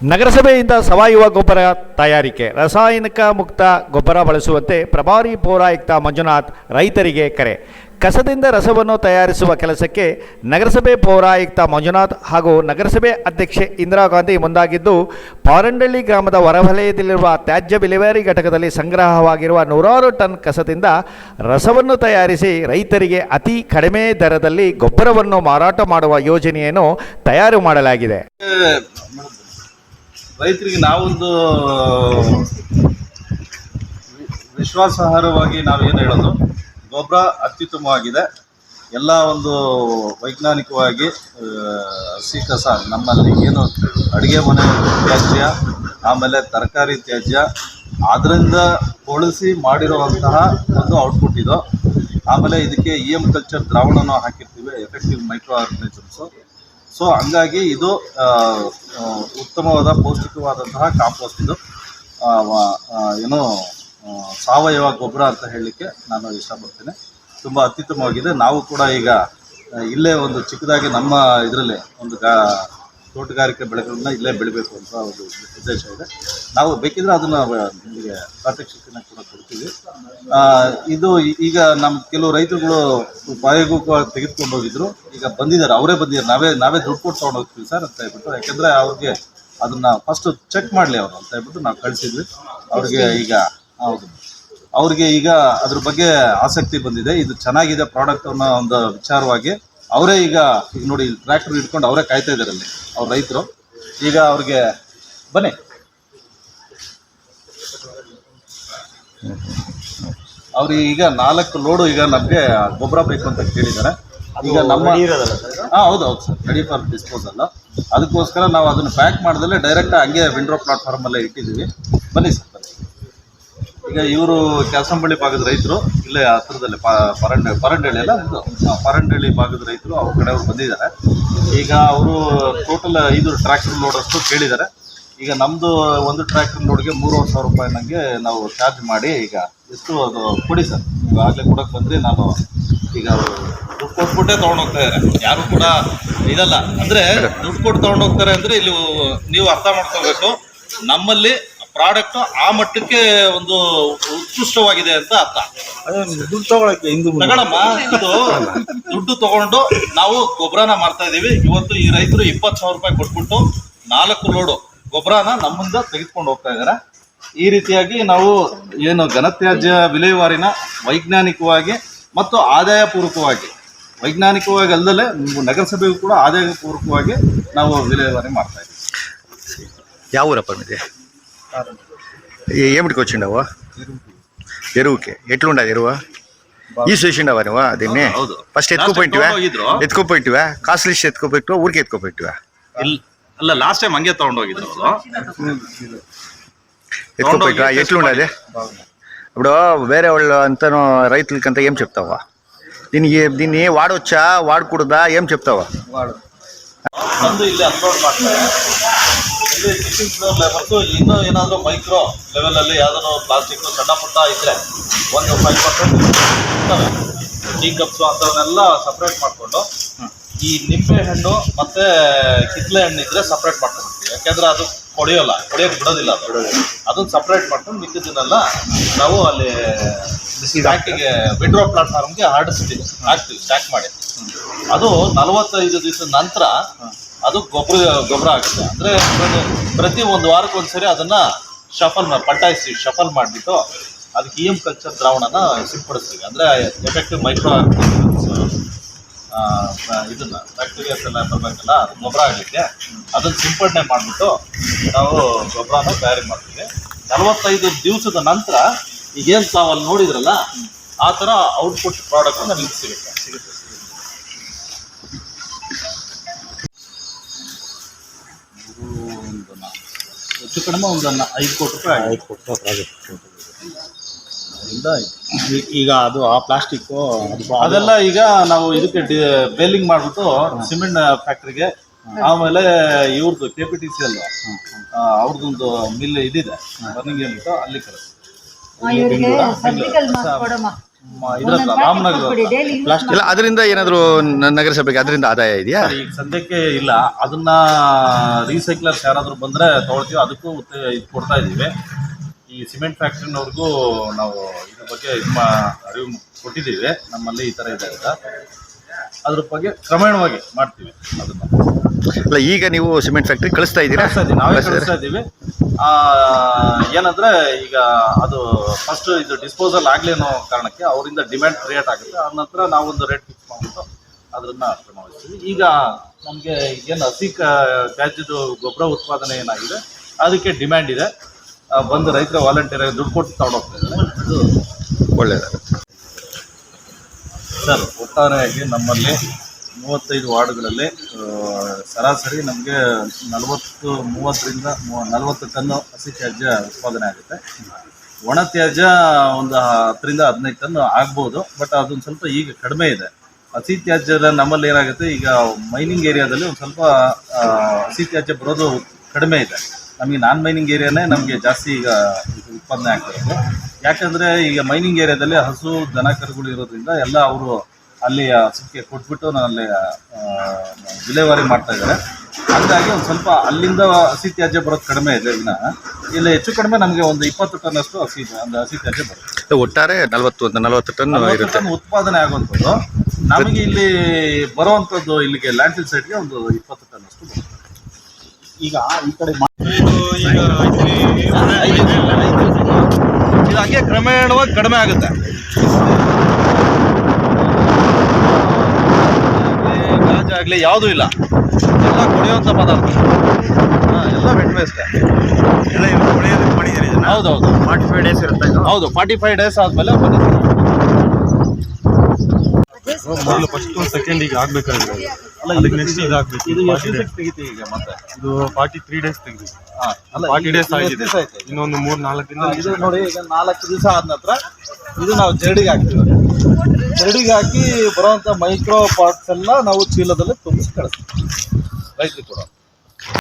ನಗರಸಭೆಯಿಂದ ಸಾವಯವ ಗೊಬ್ಬರ ತಯಾರಿಕೆ, ರಾಸಾಯನಿಕ ಮುಕ್ತ ಗೊಬ್ಬರ ಬಳಸುವಂತೆ ಪ್ರಭಾರಿ ಪೌರಾಯುಕ್ತ ಮಂಜುನಾಥ್ ರೈತರಿಗೆ ಕರೆ. ಕಸದಿಂದ ರಸವನ್ನು ತಯಾರಿಸುವ ಕೆಲಸಕ್ಕೆ ನಗರಸಭೆ ಪೌರಾಯುಕ್ತ ಮಂಜುನಾಥ್ ಹಾಗೂ ನಗರಸಭೆ ಅಧ್ಯಕ್ಷೆ ಇಂದಿರಾ ಗಾಂಧಿ ಮುಂದಾಗಿದ್ದು, ಪಾರಂಡಳ್ಳಿ ಗ್ರಾಮದ ಹೊರವಲಯದಲ್ಲಿರುವ ತ್ಯಾಜ್ಯ ವಿಲೇವಾರಿ ಘಟಕದಲ್ಲಿ ಸಂಗ್ರಹವಾಗಿರುವ ನೂರಾರು ಟನ್ ಕಸದಿಂದ ರಸವನ್ನು ತಯಾರಿಸಿ ರೈತರಿಗೆ ಅತಿ ಕಡಿಮೆ ದರದಲ್ಲಿ ಗೊಬ್ಬರವನ್ನು ಮಾರಾಟ ಮಾಡುವ ಯೋಜನೆಯನ್ನು ತಯಾರು ಮಾಡಲಾಗಿದೆ. ರೈತರಿಗೆ ನಾವೊಂದು, ವಿಶ್ವಾಸಾರ್ಹವಾಗಿ ನಾವೇನು ಹೇಳೋದು? ಗೊಬ್ಬರ ಅತ್ಯುತ್ತಮವಾಗಿದೆ. ಎಲ್ಲ ಒಂದು ವೈಜ್ಞಾನಿಕವಾಗಿ ಹಸಿ ಕಸ, ನಮ್ಮಲ್ಲಿ ಏನು ಅಡುಗೆ ಮನೆ ತ್ಯಾಜ್ಯ, ಆಮೇಲೆ ತರಕಾರಿ ತ್ಯಾಜ್ಯ ಅದರಿಂದ ಕೊಳಿಸಿ ಮಾಡಿರುವಂತಹ ಒಂದು ಔಟ್ಪುಟ್ ಇದು. ಆಮೇಲೆ ಇದಕ್ಕೆ ಇ ಎಂ ಕಲ್ಚರ್ ದ್ರಾವಣನೂ ಹಾಕಿರ್ತೀವಿ ಎಫೆಕ್ಟಿವ್ ಮೈಕ್ರೋ ಆರ್ಗನಿಸಮ್ಸು ಸೊ ಹಂಗಾಗಿ ಇದು ಉತ್ತಮವಾದ ಪೌಷ್ಟಿಕವಾದಂತಹ ಕಾಂಪೋಸ್ಟ್ ಇದು. ಏನು ಸಾವಯವ ಗೊಬ್ಬರ ಅಂತ ಹೇಳಲಿಕ್ಕೆ ನಾನು ಇಷ್ಟಪಡ್ತೀನಿ. ತುಂಬ ಅತ್ಯುತ್ತಮವಾಗಿದೆ. ನಾವು ಕೂಡ ಈಗ ಇಲ್ಲೇ ಒಂದು ಚಿಕ್ಕದಾಗಿ ನಮ್ಮ ಇದರಲ್ಲಿ ಒಂದು ಗಾ ತೋಟಗಾರಿಕೆ ಬೆಳೆಗಳನ್ನ ಇಲ್ಲೇ ಬೆಳಿಬೇಕು ಅಂತ ಒಂದು ಉದ್ದೇಶ ಇದೆ. ನಾವು ಬೇಕಿದ್ರೆ ಅದನ್ನು ನಿಮಗೆ ಪ್ರಾತ್ಯಕ್ಷಿಕೆನ ಕೂಡ ಕೊಡ್ತೀವಿ. ಇದು ಈಗ ನಮ್ಮ ಕೆಲವು ರೈತರುಗಳು ಪ್ರಾಯೋಗಿಕ ತೆಗೆದುಕೊಂಡು ಹೋಗಿದ್ರು. ಈಗ ಬಂದಿದ್ದಾರೆ, ಅವರೇ ಬಂದಿದ್ದಾರೆ. ನಾವೇ ನಾವೇ ದುಡ್ಡು ಕೊಟ್ಟು ತೊಗೊಂಡು ಹೋಗ್ತೀವಿ ಸರ್ ಅಂತ ಹೇಳ್ಬಿಟ್ಟು. ಯಾಕೆಂದರೆ ಅವ್ರಿಗೆ ಅದನ್ನ ಫಸ್ಟ್ ಚೆಕ್ ಮಾಡಲಿ ಅವರು ಅಂತ ಹೇಳ್ಬಿಟ್ಟು ನಾವು ಕಳಿಸಿದ್ವಿ. ಅವ್ರಿಗೆ ಈಗ, ಹೌದು. ಅವ್ರಿಗೆ ಈಗ ಅದ್ರ ಬಗ್ಗೆ ಆಸಕ್ತಿ ಬಂದಿದೆ. ಇದು ಚೆನ್ನಾಗಿದೆ ಪ್ರಾಡಕ್ಟ್ ಅನ್ನೋ ಒಂದು ವಿಚಾರವಾಗಿ. ಅವರೇ ಈಗ ಈಗ ನೋಡಿ ಟ್ರ್ಯಾಕ್ಟರ್ ಇಟ್ಕೊಂಡು ಅವರೇ ಕಾಯ್ತಾ ಇದ್ದಾರೆ ಅಲ್ಲಿ ಅವ್ರ ರೈತರು. ಈಗ ಅವ್ರಿಗೆ ಬನ್ನಿ. ಅವ್ರಿಗೆ ಈಗ ನಾಲ್ಕು ಲೋಡು ಈಗ ನಮಗೆ ಗೊಬ್ಬರ ಬೇಕು ಅಂತ ಕೇಳಿದ್ದಾರೆ. ಈಗ ನಮ್ಮ ಹಾಂ ಹೌದು ಹೌದು ಸರ್. ರೆಡಿ ಫಾರ್ ಡಿಸ್ಪೋಸಲ್ ಅದಕ್ಕೋಸ್ಕರ ನಾವು ಅದನ್ನು ಪ್ಯಾಕ್ ಮಾಡ್ದಲ್ಲೇ ಡೈರೆಕ್ಟ್ ಹಂಗೆ ವಿಂಡ್ರೋ ಪ್ಲಾಟ್ಫಾರ್ಮಲ್ಲೇ ಇಟ್ಟಿದ್ದೀವಿ. ಬನ್ನಿ ಸರ್. ಇವರು ಕ್ಯಾಸಂಬಳ್ಳಿ ಭಾಗದ ರೈತರು ಇಲ್ಲೇ ಹತ್ರದಲ್ಲಿ ಪರಂಡ ಪರಂಡಳ್ಳಿ ಅಲ್ಲ ಇದು? ಪರಂಡಳ್ಳಿ ಭಾಗದ ರೈತರು ಅವ್ರ ಕಡೆಯವ್ರು ಬಂದಿದ್ದಾರೆ. ಈಗ ಅವರು ಟೋಟಲ್ ಐದು ಟ್ರ್ಯಾಕ್ಟರ್ ಲೋಡ್ ಅಷ್ಟು ಕೇಳಿದ್ದಾರೆ. ಈಗ ನಮ್ಮದು ಒಂದು ಟ್ರ್ಯಾಕ್ಟರ್ ಲೋಡ್ಗೆ ಮೂರುವರೆ ಸಾವಿರ ರೂಪಾಯಿ ನನಗೆ ನಾವು ಚಾರ್ಜ್ ಮಾಡಿ ಈಗ ಎಷ್ಟು ಅದು ಕೊಡಿ ಸರ್. ನೀವು ಆಗಲೇ ಕೊಡೋಕೆ ಬಂದರೆ ನಾನು ಈಗ ದುಡ್ಡು ಕೊಟ್ಬಿಟ್ಟೆ ತೊಗೊಂಡೋಗ್ತಾ ಇದ್ದಾರೆ. ಯಾರು ಕೂಡ ಇದಲ್ಲ. ಅಂದರೆ ದುಡ್ಡು ಕೊಟ್ಟು ತೊಗೊಂಡೋಗ್ತಾರೆ ಅಂದರೆ ಇಲ್ಲಿ ನೀವು ಅರ್ಥ ಮಾಡ್ಕೋಬೇಕು ನಮ್ಮಲ್ಲಿ ಪ್ರಾಡಕ್ಟ್ ಆ ಮಟ್ಟಕ್ಕೆ ಒಂದು ಉತ್ಕೃಷ್ಟವಾಗಿದೆ ಅಂತ ಅರ್ಥ. ದುಡ್ಡು ತಗೊಳಕ್ಕೆ ಹಿಂದೂ ತಗೊಳಮ್ಮ ಇದು ದುಡ್ಡು ತಗೊಂಡು ನಾವು ಗೊಬ್ಬರನ ಮಾಡ್ತಾ ಇದೀವಿ. ಇವತ್ತು ಈ ರೈತರು ಇಪ್ಪತ್ತು ಸಾವಿರ ರೂಪಾಯಿ ಕೊಟ್ಬಿಟ್ಟು ನಾಲ್ಕು ಲೋಡು ಗೊಬ್ಬರನ ನಮ್ಮಿಂದ ತೆಗೆದುಕೊಂಡು ಹೋಗ್ತಾ ಇದ್ದಾರೆ ಈ ರೀತಿಯಾಗಿ ನಾವು ಏನು ಘನತ್ಯಾಜ್ಯ ವಿಲೇವಾರಿನ ವೈಜ್ಞಾನಿಕವಾಗಿ ಮತ್ತು ಆದಾಯ ಪೂರ್ವಕವಾಗಿ ವೈಜ್ಞಾನಿಕವಾಗಿ ಅಲ್ಲದೆ ನಗರಸಭೆಗೂ ಕೂಡ ಆದಾಯ ಪೂರ್ವಕವಾಗಿ ನಾವು ವಿಲೇವಾರಿ ಮಾಡ್ತಾ ಇದ್ದೀವಿ ಯಾವ ಊರಪ್ಪ ఏమిటికి వచ్చిండవు ఎరువుకి ఎట్లుండదు ఎరువు ఈ చూసిండవా నువ్వు దీన్ని ಹೌದು. First Last time ఎత్తుకుపోయింటివా ತಗೊಂಡೋಗಿದ್ರು. ఎత్తుకుపోయింటివా costly list ఎత్తుకుపోయిట్వా ఊరికి ఎత్తుకుపోయిట్వా ಇಲ್ಲ ಅಲ್ಲ ಲಾಸ್ಟ್ ಟೈಮ್ ಹಂಗೆ ತಗೊಂಡೋಗಿದ್ರು ಅವರು ఎత్తుకుపోయిట్వా ఎట్లుండదు ఇప్పుడు వేరే వాళ్ళు అంతను రైతులకంతా ఏం చెప్తావా దీనికి దీన్ని వాడొచ్చా వాడకూడదా ఏం చెప్తావా ಬಂದು ಇಲ್ಲಿ ಅಪ್ಲೋಡ್ ಮಾಡ್ತಾರೆ ಇಲ್ಲಿ ಸಿಕ್ಕಿಂಗ್ ಫ್ಲೋರ್ ಲೆವೆಲ್ಸು ಇನ್ನೂ ಏನಾದರೂ ಮೈಕ್ರೋ ಲೆವೆಲಲ್ಲಿ ಯಾವ್ದಾದ್ರು ಪ್ಲಾಸ್ಟಿಕ್ ಸಣ್ಣ ಪುಟ್ಟ ಇದ್ರೆ ಒಂದು ಫೈವ್ ಪರ್ಸೆಂಟ್ ಇರ್ತವೆ. ಟೀ ಕಪ್ಸು ಅಂಥವನ್ನೆಲ್ಲ ಸಪ್ರೇಟ್ ಮಾಡಿಕೊಂಡು ಈ ನಿಂಬೆ ಹಣ್ಣು ಮತ್ತೆ ಕಿತ್ಲೆ ಹಣ್ಣು ಇದ್ರೆ ಸಪ್ರೇಟ್ ಮಾಡ್ಕೊಂಡ್ಬಿಡ್ತೀವಿ ಯಾಕೆಂದ್ರೆ ಅದು ಕೊಡಿಯೋಲ್ಲ ಕೊಡಿಯೋಕ್ಕೆ ಬಿಡೋದಿಲ್ಲ ಅದು. ಅದನ್ನ ಸಪ್ರೇಟ್ ಮಾಡ್ಕೊಂಡು ಮಿಕ್ಕಿದ್ದನ್ನೆಲ್ಲ ನಾವು ಅಲ್ಲಿ ಸ್ಟ್ಯಾಕಿಗೆ ವಿಡ್ರೋ ಪ್ಲಾಟ್ಫಾರ್ಮ್ಗೆ ಹಾರ್ಡಿಸ್ತೀವಿ ಹಾಕ್ತೀವಿ ಸ್ಟ್ಯಾಕ್ ಮಾಡಿ. ಅದು ನಲವತ್ತೈದು ದಿವಸದ ನಂತರ ಅದು ಗೊಬ್ಬರ ಗೊಬ್ಬರ ಆಗುತ್ತೆ. ಅಂದ್ರೆ ಪ್ರತಿ- ಒಂದು ವಾರಕ್ಕೆ ಒಂದ್ಸರಿ ಅದನ್ನ ಶಫಲ್ ಪಟ್ಟಾಯಿಸಿ ಶಫಲ್ ಮಾಡಿಬಿಟ್ಟು ಅದಕ್ಕೆ ಇ ಎಂ ಕಲ್ಚರ್ ದ್ರಾವಣನ ಸಿಂಪಡಿಸ್ತೀವಿ. ಅಂದ್ರೆ ಎಫೆಕ್ಟಿವ್ ಮೈಕ್ರೋ ಇದನ್ನ ಬ್ಯಾಕ್ಟೀರಿಯಾಸ್ ಎಲ್ಲ ಬರಬೇಕಲ್ಲ ಅದು ಗೊಬ್ಬರ ಆಗಲಿಕ್ಕೆ ಅದನ್ನ ಸಿಂಪಡಣೆ ಮಾಡಿಬಿಟ್ಟು ನಾವು ಗೊಬ್ಬರನ ತಯಾರಿ ಮಾಡ್ತೀವಿ. ನಲವತ್ತೈದು ದಿವಸದ ನಂತರ ಈಗೇನು ತಾವಲ್ಲಿ ನೋಡಿದ್ರಲ್ಲ ಆ ಥರ ಔಟ್ಪುಟ್ ಪ್ರಾಡಕ್ಟ್ ನಮಗೆ ಸಿಗುತ್ತೆ. ಸಿಗುತ್ತೆ. ಹೆಚ್ಚು ಕಡಿಮೆ ಒಂದು ಐದು ಕೋಟಿ ರೂಪಾಯಿ. ಐದು ಕೊಟ್ಟು ಪ್ರಾಜೆಕ್ಟ್ ಅದರಿಂದ ಈಗ ಅದು ಆ ಪ್ಲಾಸ್ಟಿಕ್ ಅದೆಲ್ಲ ಈಗ ನಾವು ಇದಕ್ಕೆ ಬೇಲಿಂಗ್ ಮಾಡ್ಬಿಟ್ಟು ಸಿಮೆಂಟ್ ಫ್ಯಾಕ್ಟ್ರಿಗೆ ಆಮೇಲೆ ಇವ್ರದ್ದು ಕೆ ಪಿ ಟಿ ಸಿ ಅಲ್ಲ ಅವ್ರದ್ದೊಂದು ಮಿಲ್ ಇದಿದೆ ಬರ್ನಿಂಗ್ ಯೂನಿಟ್ ಅಲ್ಲಿ ಕಳಿಸ್ತೀವಿ ಇಲ್ಲ ಅದರಿಂದ ಏನಾದರೂ ನಗರಸಭೆಗೆ ಅದರಿಂದ ಆದಾಯ ಇದೆಯಾ? ಈಗ ಸದ್ಯಕ್ಕೆ ಇಲ್ಲ. ಅದನ್ನ ರೀಸೈಕ್ಲರ್ಸ್ ಯಾರಾದರೂ ಬಂದ್ರೆ ತಗೊಳ್ತೀವಿ. ಅದಕ್ಕೂ ಉತ್ತ- ಇದು ಕೊಡ್ತಾ ಇದ್ದೀವಿ. ಈ ಸಿಮೆಂಟ್ ಫ್ಯಾಕ್ಟ್ರಿನವ್ರಿಗೂ ನಾವು ಇದ್ರ ಬಗ್ಗೆ ಇದು ಮಾ ಅರಿವು ಕೊಟ್ಟಿದ್ದೀವಿ. ನಮ್ಮಲ್ಲಿ ಈ ಥರ ಇದೆ ಅಂತ. ಅದ್ರ ಬಗ್ಗೆ ಕ್ರಮೇಣವಾಗಿ ಮಾಡ್ತೀವಿ ಅದನ್ನ. ಅಲ್ಲ ಈಗ ನೀವು ಸಿಮೆಂಟ್ ಫ್ಯಾಕ್ಟ್ರಿ ಕಳಿಸ್ತಾ ಇದ್ದೀರಾ? ಕಳಿಸ್ತಾ ಇದ್ದೀವಿ. ನಾವೇ ಕಳಿಸ್ತಾ ಇದ್ದೀವಿ. ಏನಂದ್ರೆ ಈಗ ಅದು ಫಸ್ಟ್ ಇದು ಡಿಸ್ಪೋಸಲ್ ಆಗಲಿ ಅನ್ನೋ ಕಾರಣಕ್ಕೆ ಅವರಿಂದ ಡಿಮ್ಯಾಂಡ್ ಕ್ರಿಯೇಟ್ ಆಗುತ್ತೆ. ಆ ನಂತರ ನಾವು ಒಂದು ರೇಟ್ ಫಿಕ್ಸ್ ಮಾಡ್ಬಿಟ್ಟು ಅದನ್ನ ಕ್ರಮ ವಹಿಸ್ತೀವಿ ಈಗ ನಮಗೆ ಏನು ಹಸಿ ತ್ಯಾಜ್ಯದ ಗೊಬ್ಬರ ಉತ್ಪಾದನೆ ಏನಾಗಿದೆ ಅದಕ್ಕೆ ಡಿಮ್ಯಾಂಡ್ ಇದೆ. ಬಂದು ರೈತರ ವಾಲಂಟಿಯರ್ ದುಡ್ಡು ಕೊಟ್ಟು ತಗೊಂಡೋಗ್ತಾ ಇದ್ದಾರೆ. ಅದು ಒಳ್ಳೆಯದಾಗುತ್ತೆ ಸರ್ ಒಟ್ಟಾರೆಯಾಗಿ ನಮ್ಮಲ್ಲಿ ಮೂವತ್ತೈದು ವಾರ್ಡ್ಗಳಲ್ಲಿ ಸರಾಸರಿ ನಮಗೆ ನಲವತ್ತು, ಮೂವತ್ತರಿಂದ ನಲವತ್ತು ಟನ್ನು ಹಸಿ ತ್ಯಾಜ್ಯ ಉತ್ಪಾದನೆ ಆಗುತ್ತೆ. ಒಣ ತ್ಯಾಜ್ಯ ಒಂದು ಹತ್ತರಿಂದ ಹದಿನೈದು ಟನ್ ಆಗ್ಬೋದು, ಬಟ್ ಅದೊಂದು ಸ್ವಲ್ಪ ಈಗ ಕಡಿಮೆ ಇದೆ. ಹಸಿ ತ್ಯಾಜ್ಯದ ನಮ್ಮಲ್ಲಿ ಏನಾಗುತ್ತೆ, ಈಗ ಮೈನಿಂಗ್ ಏರಿಯಾದಲ್ಲಿ ಒಂದು ಸ್ವಲ್ಪ ಹಸಿ ತ್ಯಾಜ್ಯ ಬರೋದು ಕಡಿಮೆ ಇದೆ. ನಮಗೆ ನಾನ್ ಮೈನಿಂಗ್ ಏರಿಯಾನೇ ನಮಗೆ ಜಾಸ್ತಿ ಈಗ ಉತ್ಪಾದನೆ ಆಗ್ತಿರೋದು ಯಾಕಂದರೆ ಈಗ ಮೈನಿಂಗ್ ಏರಿಯಾದಲ್ಲಿ ಹಸು, ದನ, ಕರುಗಳು ಇರೋದ್ರಿಂದ ಎಲ್ಲ ಅವರು ಅಲ್ಲಿ ಸುಕ್ಕೆ ಕೊಟ್ಬಿಟ್ಟು ಅಲ್ಲಿ ಆ, ವಿಲೇವಾರಿ ಮಾಡ್ತಾ ಇದ್ದಾರೆ. ಹಾಗಾಗಿ ಒಂದು ಸ್ವಲ್ಪ ಅಲ್ಲಿಂದ ಹಸಿ ತ್ಯಾಜ್ಯ ಬರೋದು ಕಡಿಮೆ ಇದೆ ವಿನ. ಇಲ್ಲಿ ಹೆಚ್ಚು ಕಡಿಮೆ ನಮಗೆ ಒಂದು ಇಪ್ಪತ್ತು ಟನ್ ಅಷ್ಟು ಹಸಿ ಒಂದು ಹಸಿ ತ್ಯಾಜ್ಯ ಬರುತ್ತೆ. ಒಟ್ಟಾರೆ ನಲವತ್ತು ಒಂದು ನಲವತ್ತು ಟನ್ ಟನ್ ಉತ್ಪಾದನೆ ಆಗುವಂಥದ್ದು. ನಮಗೆ ಇಲ್ಲಿ ಬರುವಂಥದ್ದು ಇಲ್ಲಿಗೆ ಲ್ಯಾಂಡ್ಫಿಲ್ ಸೈಡ್ಗೆ ಒಂದು ಇಪ್ಪತ್ತು ಟನ್ ಅಷ್ಟು ಬರುತ್ತೆ. ಈಗ ಈ ಕಡೆ ಇದು ಹಂಗೆ ಕ್ರಮೇಣವಾಗಿ ಕಡಿಮೆ ಆಗುತ್ತೆ. ಆಗಲಿ ಯಾವುದೂ ಇಲ್ಲ. ಎಲ್ಲ ಕುಡಿಯುವಂಥ ಪದಾರ್ಥ. ಹಾ, ಎಲ್ಲ ವೆಟ್ ವೇಸ್ಟ್ ಹೌದು ಫಾರ್ಟಿ ಫೈವ್ ಡೇಸ್ ಇರುತ್ತೆ ಹೌದು ಫಾರ್ಟಿ ಫೈವ್ ಡೇಸ್ ಆದಮೇಲೆ ಮೊದಲು ಫಸ್ಟ್ ಸೆಕೆಂಡ್ ಈಗ ಆಗ್ಬೇಕಾದ್ರೆ ಅಲ್ಲ ಅದಕ್ಕೆ ನೆಕ್ಸ್ಟ್ ಇದಾಗಬೇಕು. ಇದು ಎಷ್ಟು ದಿವಸಕ್ಕೆ ತೆಗಿತೀವಿ ಈಗ ಮತ್ತೆ? ಇದು ಫಾರ್ಟಿ ತ್ರೀ ಡೇಸ್ ತೆಗೆದು ಹಾಂ ಅಲ್ಲ ಫಾರ್ಟಿ ಡೇಸ್ ಆಗಿದೆ. ದಿವಸ ಆಯ್ತು? ಇನ್ನೊಂದು ಮೂರ್ ನಾಲ್ಕು ದಿನ ಇದು ನೋಡಿ ಈಗ ನಾಲ್ಕು ದಿವಸ ಆದ ನಂತರ ಇದು ನಾವು ಜರ್ಡಿಗೆ ಹಾಕ್ತೀವಿ. ಜರಡಿಗೆ ಹಾಕಿ ಬರುವಂತ ಮೈಕ್ರೋ ಪಾರ್ಟ್ಸ್ ಎಲ್ಲ ನಾವು ಚೀಲದಲ್ಲಿ ತುಂಬಿಸಿ ಕಳಿಸ್ತೀವಿ. ರೈತರಿಗೆ ಕೂಡ.